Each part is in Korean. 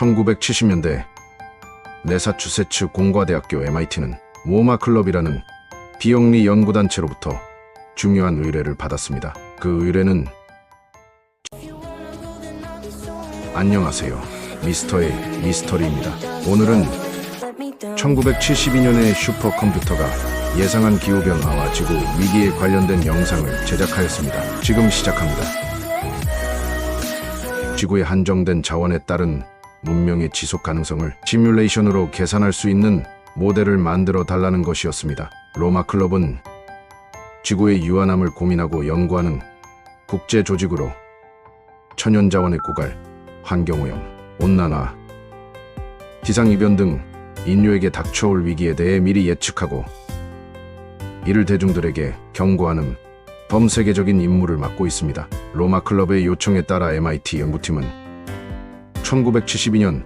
1970년대 네사추세츠 공과대학교 MIT는 모마 클럽이라는 비영리 연구단체로부터 중요한 의뢰를 받았습니다. 그 의뢰는 안녕하세요. 미스터의 미스터리입니다. 오늘은 1972년에 슈퍼컴퓨터가 예상한 기후변화와 지구 위기에 관련된 영상을 제작하였습니다. 지금 시작합니다. 지구의 한정된 자원에 따른 문명의 지속 가능성을 시뮬레이션으로 계산할 수 있는 모델을 만들어 달라는 것이었습니다. 로마 클럽은 지구의 유한함을 고민하고 연구하는 국제 조직으로 천연 자원의 고갈, 환경오염, 온난화, 기상이변 등 인류에게 닥쳐올 위기에 대해 미리 예측하고 이를 대중들에게 경고하는 범세계적인 임무를 맡고 있습니다. 로마 클럽의 요청에 따라 MIT 연구팀은 1972년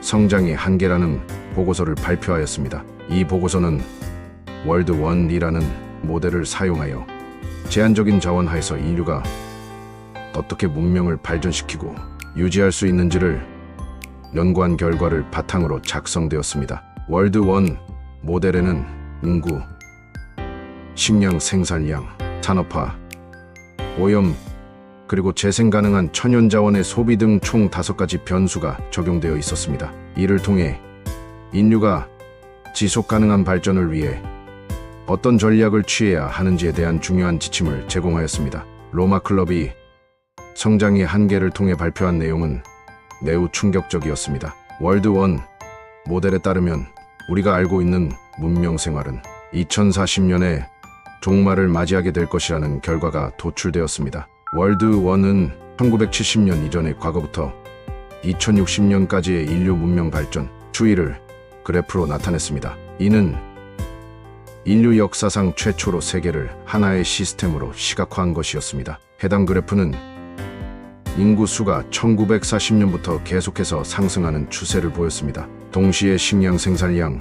성장의 한계라는 보고서를 발표하였습니다. 이 보고서는 월드 원이라는 모델을 사용하여 제한적인 자원 하에서 인류가 어떻게 문명을 발전시키고 유지할 수 있는지를 연구한 결과를 바탕으로 작성되었습니다. 월드 원 모델에는 인구, 식량 생산량, 산업화, 오염, 그리고 재생 가능한 천연 자원의 소비 등총 다섯 가지 변수가 적용되어 있었습니다. 이를 통해 인류가 지속 가능한 발전을 위해 어떤 전략을 취해야 하는지에 대한 중요한 지침을 제공하였습니다. 로마 클럽이 성장의 한계를 통해 발표한 내용은 매우 충격적이었습니다. 월드 원 모델에 따르면 우리가 알고 있는 문명 생활은 2040년에 종말을 맞이하게 될 것이라는 결과가 도출되었습니다. 월드 원은 1970년 이전의 과거부터 2060년까지의 인류 문명 발전 추이를 그래프로 나타냈습니다. 이는 인류 역사상 최초로 세계를 하나의 시스템으로 시각화한 것이었습니다. 해당 그래프는 인구 수가 1940년부터 계속해서 상승하는 추세를 보였습니다. 동시에 식량 생산량,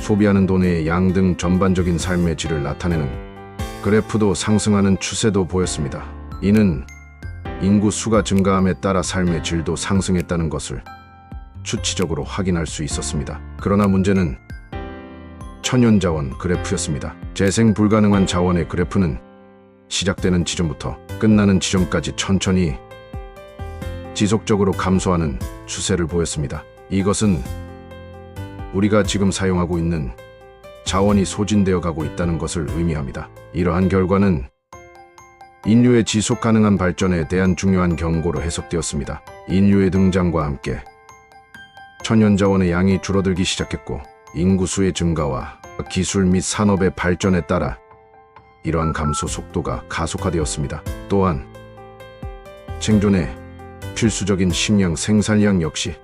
소비하는 돈의 양 등 전반적인 삶의 질을 나타내는 그래프도 상승하는 추세도 보였습니다. 이는 인구 수가 증가함에 따라 삶의 질도 상승했다는 것을 수치적으로 확인할 수 있었습니다. 그러나 문제는 천연자원 그래프였습니다. 재생 불가능한 자원의 그래프는 시작되는 지점부터 끝나는 지점까지 천천히 지속적으로 감소하는 추세를 보였습니다. 이것은 우리가 지금 사용하고 있는 자원이 소진되어 가고 있다는 것을 의미합니다. 이러한 결과는 인류의 지속 가능한 발전에 대한 중요한 경고로 해석되었습니다. 인류의 등장과 함께 천연 자원의 양이 줄어들기 시작했고 인구수의 증가와 기술 및 산업의 발전에 따라 이러한 감소 속도가 가속화되었습니다. 또한 생존에 필수적인 식량 생산량 역시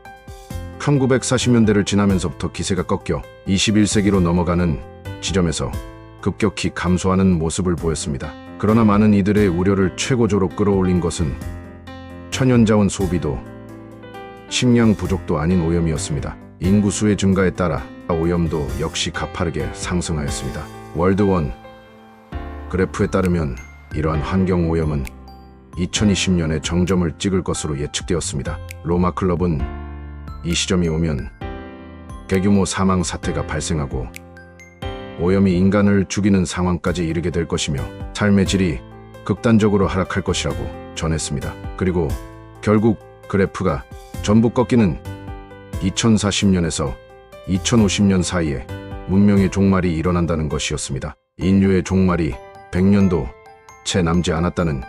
1940년대를 지나면서부터 기세가 꺾여 21세기로 넘어가는 지점에서 급격히 감소하는 모습을 보였습니다. 그러나 많은 이들의 우려를 최고조로 끌어올린 것은 천연자원 소비도 식량 부족도 아닌 오염이었습니다. 인구수의 증가에 따라 오염도 역시 가파르게 상승하였습니다. 월드원 그래프에 따르면 이러한 환경 오염은 2020년에 정점을 찍을 것으로 예측되었습니다. 로마 클럽은 이 시점이 오면 대규모 사망 사태가 발생하고 오염이 인간을 죽이는 상황까지 이르게 될 것이며 삶의 질이 극단적으로 하락할 것이라고 전했습니다. 그리고 결국 그래프가 전부 꺾이는 2040년에서 2050년 사이에 문명의 종말이 일어난다는 것이었습니다. 인류의 종말이 100년도 채 남지 않았다는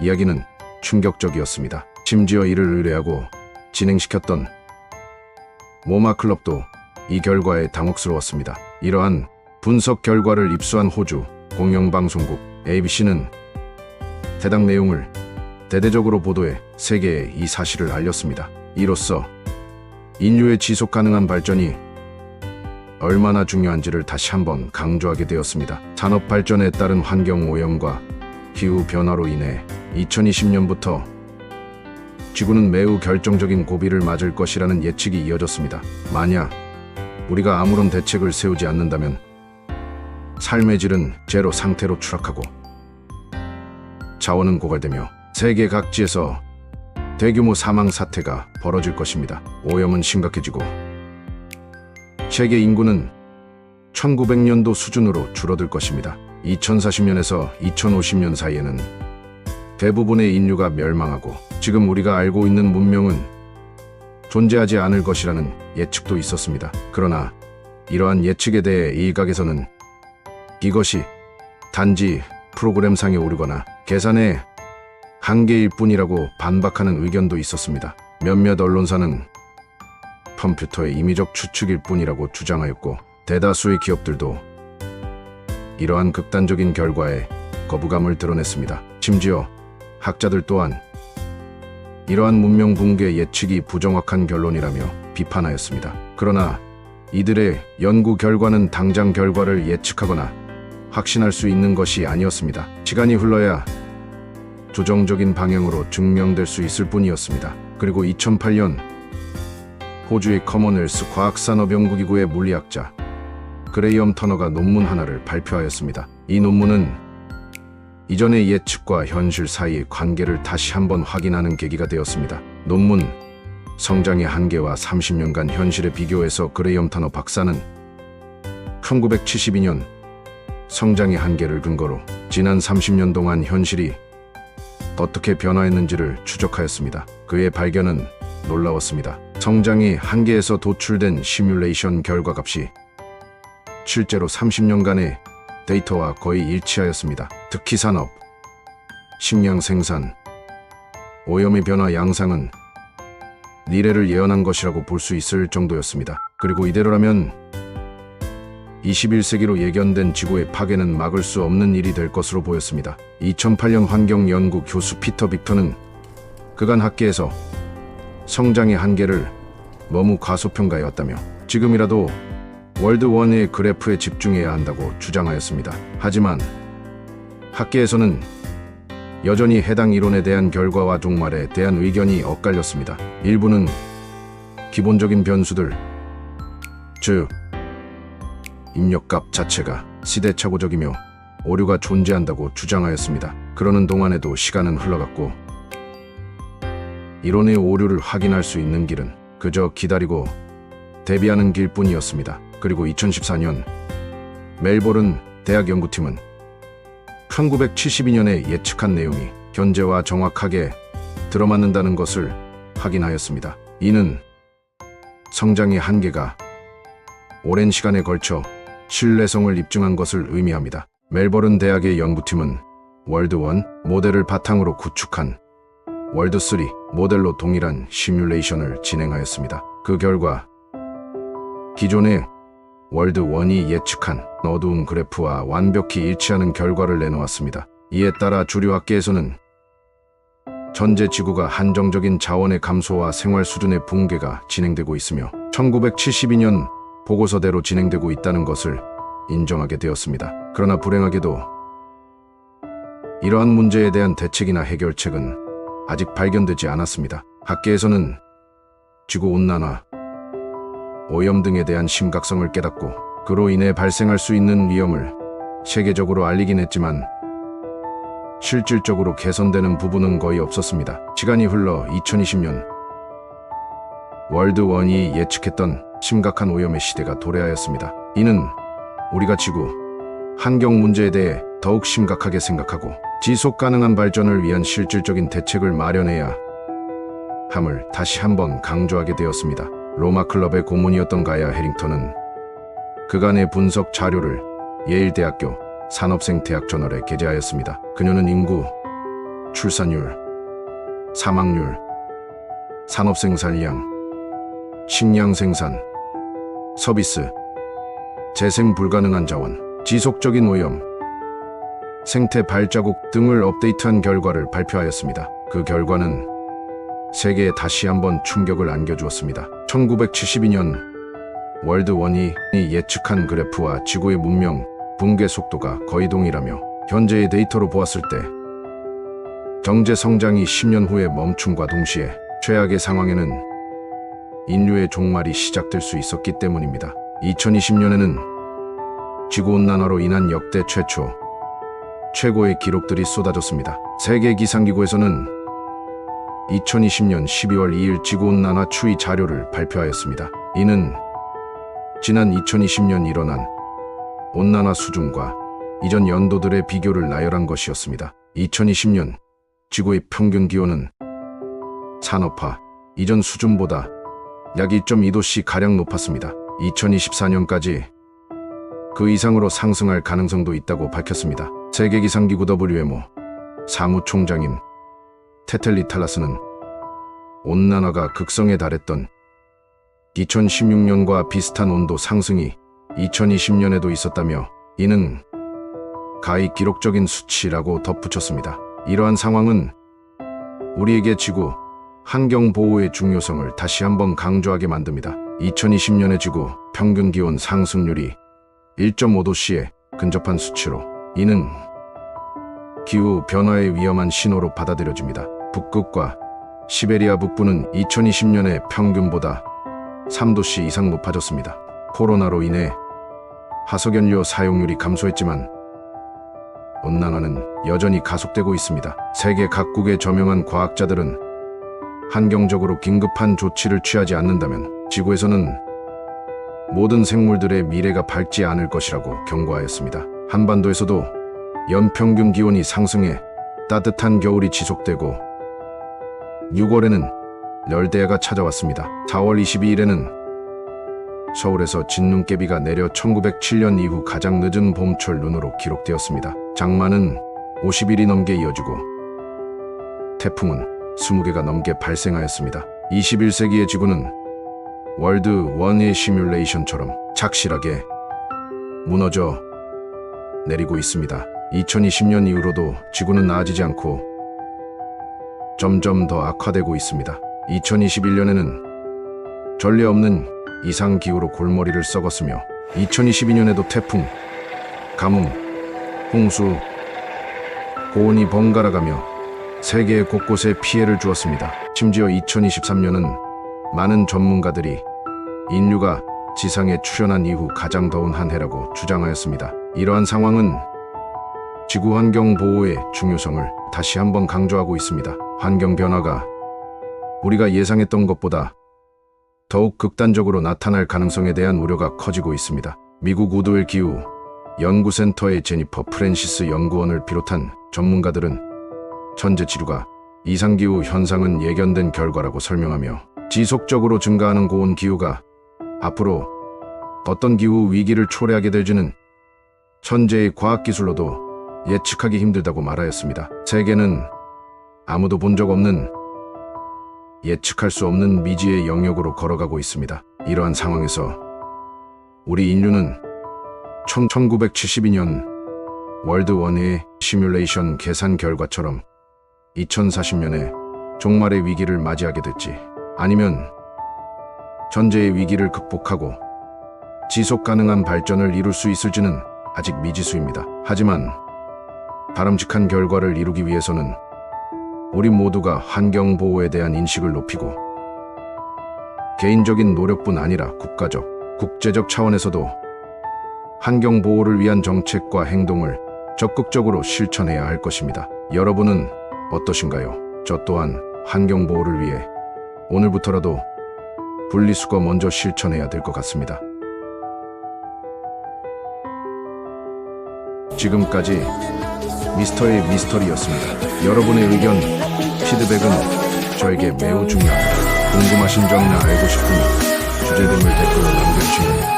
이야기는 충격적이었습니다. 심지어 이를 의뢰하고 진행시켰던 모마 클럽도 이 결과에 당혹스러웠습니다. 이러한 분석 결과를 입수한 호주 공영방송국 ABC는 해당 내용을 대대적으로 보도해 세계에 이 사실을 알렸습니다. 이로써 인류의 지속 가능한 발전이 얼마나 중요한지를 다시 한번 강조하게 되었습니다. 산업 발전에 따른 환경 오염과 기후 변화로 인해 2020년부터 지구는 매우 결정적인 고비를 맞을 것이라는 예측이 이어졌습니다. 만약 우리가 아무런 대책을 세우지 않는다면 삶의 질은 제로 상태로 추락하고 자원은 고갈되며 세계 각지에서 대규모 사망 사태가 벌어질 것입니다. 오염은 심각해지고 세계 인구는 1900년도 수준으로 줄어들 것입니다. 2040년에서 2050년 사이에는 대부분의 인류가 멸망하고 지금 우리가 알고 있는 문명은 존재하지 않을 것이라는 예측도 있었습니다. 그러나 이러한 예측에 대해 일각에서는 이것이 단지 프로그램상에 오르거나 계산의 한계일 뿐이라고 반박하는 의견도 있었습니다. 몇몇 언론사는 컴퓨터의 임의적 추측일 뿐이라고 주장하였고 대다수의 기업들도 이러한 극단적인 결과에 거부감을 드러냈습니다. 심지어 학자들 또한 이러한 문명 붕괴 예측이 부정확한 결론이라며 비판하였습니다. 그러나 이들의 연구 결과는 당장 결과를 예측하거나 확신할 수 있는 것이 아니었습니다. 시간이 흘러야 조정적인 방향으로 증명될 수 있을 뿐이었습니다. 그리고 2008년 호주의 커먼웰스 과학산업연구기구의 물리학자 그레이엄 터너가 논문 하나를 발표하였습니다. 이 논문은 이전의 예측과 현실 사이의 관계를 다시 한번 확인하는 계기가 되었습니다. 논문 성장의 한계와 30년간 현실의 비교에서 그레이엄 터너 박사는 1972년 성장의 한계를 근거로 지난 30년 동안 현실이 어떻게 변화했는지를 추적하였습니다. 그의 발견은 놀라웠습니다. 성장의 한계에서 도출된 시뮬레이션 결과값이 실제로 30년간의 데이터와 거의 일치하였습니다. 특히 산업, 식량 생산, 오염의 변화 양상은 미래를 예언한 것이라고 볼 수 있을 정도였습니다. 그리고 이대로라면 21세기로 예견된 지구의 파괴는 막을 수 없는 일이 될 것으로 보였습니다. 2008년 환경연구 교수 피터 빅터는 그간 학계에서 성장의 한계를 너무 과소평가해왔다며 지금이라도 월드 원의 그래프에 집중해야 한다고 주장하였습니다. 하지만 학계에서는 여전히 해당 이론에 대한 결과와 종말에 대한 의견이 엇갈렸습니다. 일부는 기본적인 변수들, 즉 입력값 자체가 시대착오적이며 오류가 존재한다고 주장하였습니다. 그러는 동안에도 시간은 흘러갔고 이론의 오류를 확인할 수 있는 길은 그저 기다리고 대비하는 길뿐이었습니다. 그리고 2014년 멜보른 대학 연구팀은 1972년에 예측한 내용이 현재와 정확하게 들어맞는다는 것을 확인하였습니다. 이는 성장의 한계가 오랜 시간에 걸쳐 신뢰성을 입증한 것을 의미합니다. 멜버른 대학의 연구팀은 월드1 모델을 바탕으로 구축한 월드3 모델로 동일한 시뮬레이션을 진행하였습니다. 그 결과 기존의 월드1이 예측한 어두운 그래프와 완벽히 일치하는 결과를 내놓았습니다. 이에 따라 주류 학계에서는 전제 지구가 한정적인 자원의 감소와 생활 수준의 붕괴가 진행되고 있으며 1972년 보고서대로 진행되고 있다는 것을 인정하게 되었습니다. 그러나 불행하게도 이러한 문제에 대한 대책이나 해결책은 아직 발견되지 않았습니다. 학계에서는 지구 온난화, 오염 등에 대한 심각성을 깨닫고 그로 인해 발생할 수 있는 위험을 세계적으로 알리긴 했지만 실질적으로 개선되는 부분은 거의 없었습니다. 시간이 흘러 2020년 월드원이 예측했던 심각한 오염의 시대가 도래하였습니다. 이는 우리가 지구, 환경 문제에 대해 더욱 심각하게 생각하고 지속 가능한 발전을 위한 실질적인 대책을 마련해야 함을 다시 한번 강조하게 되었습니다. 로마 클럽의 고문이었던 가야 해링턴은 그간의 분석 자료를 예일대학교 산업생태학 저널에 게재하였습니다. 그녀는 인구, 출산율, 사망률, 산업생산량, 식량 생산, 서비스, 재생 불가능한 자원, 지속적인 오염, 생태 발자국 등을 업데이트한 결과를 발표하였습니다. 그 결과는 세계에 다시 한번 충격을 안겨주었습니다. 1972년 월드 원이 예측한 그래프와 지구의 문명 붕괴 속도가 거의 동일하며 현재의 데이터로 보았을 때 경제 성장이 10년 후에 멈춤과 동시에 최악의 상황에는 인류의 종말이 시작될 수 있었기 때문입니다. 2020년에는 지구온난화로 인한 역대 최초 최고의 기록들이 쏟아졌습니다. 세계 기상기구에서는 2020년 12월 2일 지구온난화 추이 자료를 발표하였습니다. 이는 지난 2020년 일어난 온난화 수준과 이전 연도들의 비교를 나열한 것이었습니다. 2020년 지구의 평균 기온은 산업화 이전 수준보다 약 1.2도씨 가량 높았습니다. 2024년까지 그 이상으로 상승할 가능성도 있다고 밝혔습니다. 세계기상기구 WMO 사무총장인 테텔리 탈라스는 온난화가 극성에 달했던 2016년과 비슷한 온도 상승이 2020년에도 있었다며 이는 가히 기록적인 수치라고 덧붙였습니다. 이러한 상황은 우리에게 지구 환경 보호의 중요성을 다시 한번 강조하게 만듭니다. 2020년의 지구 평균 기온 상승률이 1.5도씨에 근접한 수치로 이는 기후 변화의 위험한 신호로 받아들여집니다. 북극과 시베리아 북부는 2020년의 평균보다 3도씨 이상 높아졌습니다. 코로나로 인해 화석연료 사용률이 감소했지만 온난화는 여전히 가속되고 있습니다. 세계 각국의 저명한 과학자들은 환경적으로 긴급한 조치를 취하지 않는다면 지구에서는 모든 생물들의 미래가 밝지 않을 것이라고 경고하였습니다. 한반도에서도 연평균 기온이 상승해 따뜻한 겨울이 지속되고 6월에는 열대야가 찾아왔습니다. 4월 22일에는 서울에서 진눈깨비가 내려 1907년 이후 가장 늦은 봄철 눈으로 기록되었습니다. 장마는 50일이 넘게 이어지고 태풍은 20개가 넘게 발생하였습니다. 21세기의 지구는 월드 원의 시뮬레이션처럼 착실하게 무너져 내리고 있습니다. 2020년 이후로도 지구는 나아지지 않고 점점 더 악화되고 있습니다. 2021년에는 전례 없는 이상 기후로 골머리를 썩었으며 2022년에도 태풍, 가뭄, 홍수, 고온이 번갈아가며 세계 곳곳에 피해를 주었습니다. 심지어 2023년은 많은 전문가들이 인류가 지상에 출현한 이후 가장 더운 한 해라고 주장하였습니다. 이러한 상황은 지구 환경 보호의 중요성을 다시 한번 강조하고 있습니다. 환경 변화가 우리가 예상했던 것보다 더욱 극단적으로 나타날 가능성에 대한 우려가 커지고 있습니다. 미국 우드웰 기후 연구센터의 제니퍼 프랜시스 연구원을 비롯한 전문가들은 현재 지구가 이상기후 현상은 예견된 결과라고 설명하며 지속적으로 증가하는 고온 기후가 앞으로 어떤 기후 위기를 초래하게 될지는 현재의 과학기술로도 예측하기 힘들다고 말하였습니다. 세계는 아무도 본 적 없는 예측할 수 없는 미지의 영역으로 걸어가고 있습니다. 이러한 상황에서 우리 인류는 1972년 월드 원의 시뮬레이션 계산 결과처럼 2040년에 종말의 위기를 맞이하게 될지 아니면 전제의 위기를 극복하고 지속 가능한 발전을 이룰 수 있을지는 아직 미지수입니다. 하지만 바람직한 결과를 이루기 위해서는 우리 모두가 환경 보호에 대한 인식을 높이고 개인적인 노력뿐 아니라 국가적, 국제적 차원에서도 환경 보호를 위한 정책과 행동을 적극적으로 실천해야 할 것입니다. 여러분은 어떠신가요? 저 또한 환경 보호를 위해 오늘부터라도 분리수거 먼저 실천해야 될 것 같습니다. 지금까지 미스터의 미스터리였습니다. 여러분의 의견, 피드백은 저에게 매우 중요합니다. 궁금하신 점이나 알고 싶은 주제 등을 댓글로 남겨주시면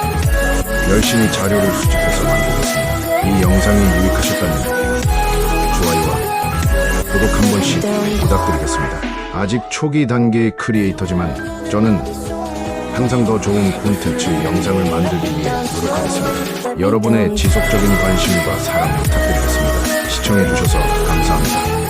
열심히 자료를 수집해서 만들겠습니다. 이 영상이 유익하셨다면 좋아요와 구독 한 번씩 부탁드리겠습니다. 아직 초기 단계의 크리에이터지만 저는 항상 더 좋은 콘텐츠 영상을 만들기 위해 노력하겠습니다. 여러분의 지속적인 관심과 사랑 부탁드리겠습니다. 시청해주셔서 감사합니다.